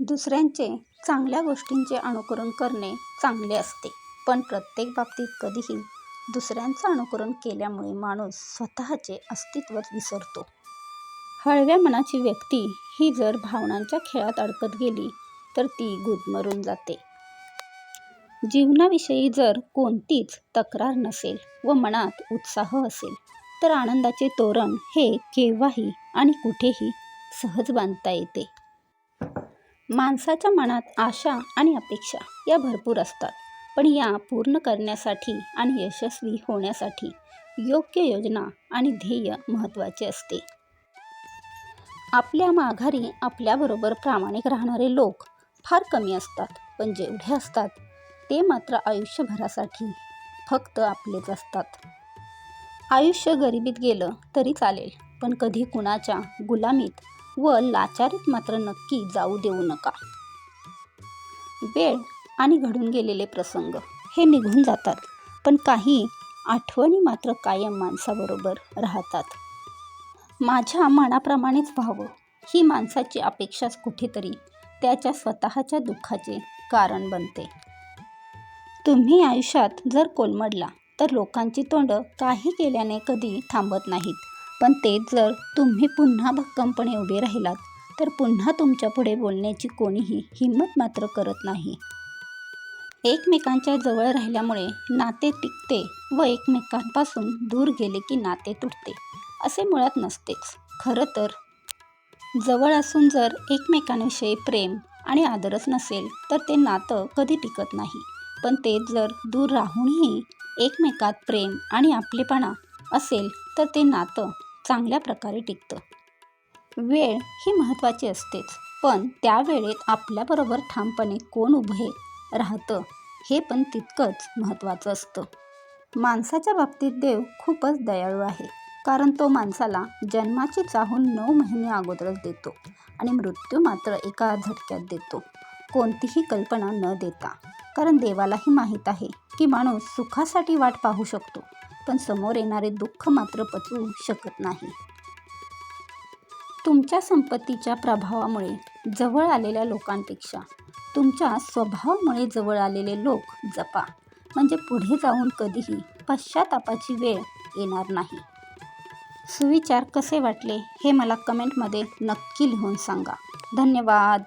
दुसऱ्यांचे चांगल्या गोष्टींचे अनुकरण करणे चांगले असते. पण प्रत्येक बाबतीत कधीही दुसऱ्यांचं अनुकरण केल्यामुळे माणूस स्वतःचे अस्तित्वच विसरतो. हळव्या मनाची व्यक्ती ही जर भावनांच्या खेळात अडकत गेली तर ती गुदमरून जाते. जीवनाविषयी जर कोणतीच तक्रार नसेल व मनात उत्साह असेल तर आनंदाचे तोरण हे केव्हाही आणि कुठेही सहज बांधता येते. माणसाच्या मनात आशा आणि अपेक्षा या भरपूर असतात. पण या पूर्ण करण्यासाठी आणि यशस्वी होण्यासाठी योग्य योजना आणि ध्येय महत्त्वाचे असते. आपल्या माघारी आपल्याबरोबर प्रामाणिक राहणारे लोक फार कमी असतात पण जेवढे असतात ते मात्र आयुष्यभरासाठी फक्त आपलेच असतात. आयुष्य गरिबीत गेलं तरी चालेल पण कधी कुणाच्या गुलामीत व लाचारीत मात्र नक्की जाऊ देऊ नका. वेळ आणि घडून गेलेले प्रसंग हे निघून जातात पण काही आठवणी मात्र कायम माणसाबरोबर राहतात. माझ्या मनाप्रमाणेच व्हावं ही माणसाची अपेक्षाच कुठेतरी त्याच्या स्वतःच्या दुःखाचे कारण बनते. तुम्ही आयुष्यात जर कोलमडला तर लोकांची तोंड काही केल्याने कधी थांबत नाहीत. पण तेच जर तुम्ही पुन्हा भक्कमपणे उभे राहिलात तर पुन्हा तुमच्यापुढे बोलण्याची कोणीही हिंमत मात्र करत नाही. एकमेकांच्या जवळ राहिल्यामुळे नाते टिकते व एकमेकांपासून दूर गेले की नाते तुटते असे मुळात नसतेच. खरं तर जवळ असून जर एकमेकांविषयी प्रेम आणि आदरच नसेल तर ते नातं कधी टिकत नाही. पण ते जर दूर राहूनही एकमेकात प्रेम आणि आपलेपणा असेल तर ते नातं चांगल्या प्रकारे टिकतं. वेळ ही महत्त्वाची असतेच पण त्या वेळेत आपल्याबरोबर ठामपणे कोण उभे राहतं हे पण तितकंच महत्त्वाचं असतं. माणसाच्या बाबतीत देव खूपच दयाळू आहे कारण तो माणसाला जन्माची चाहून नऊ महिने अगोदरच देतो आणि मृत्यू मात्र एका झटक्यात देतो. कोणतीही कल्पना न देता कारण देवालाही माहीत आहे की माणूस सुखासाठी वाट पाहू शकतो पण समोर येणारे दुःख मात्र पचवू शकत नाही. तुमच्या संपत्तीच्या प्रभावामुळे जवळ आलेल्या लोकांपेक्षा तुमच्या स्वभावामुळे जवळ आलेले लोक जपा. म्हणजे पुढे जाऊन कधीही पश्चातापाची वेळ येणार नाही. सुविचार कसे वाटले हे मला कमेंटमध्ये नक्की लिहून सांगा. धन्यवाद.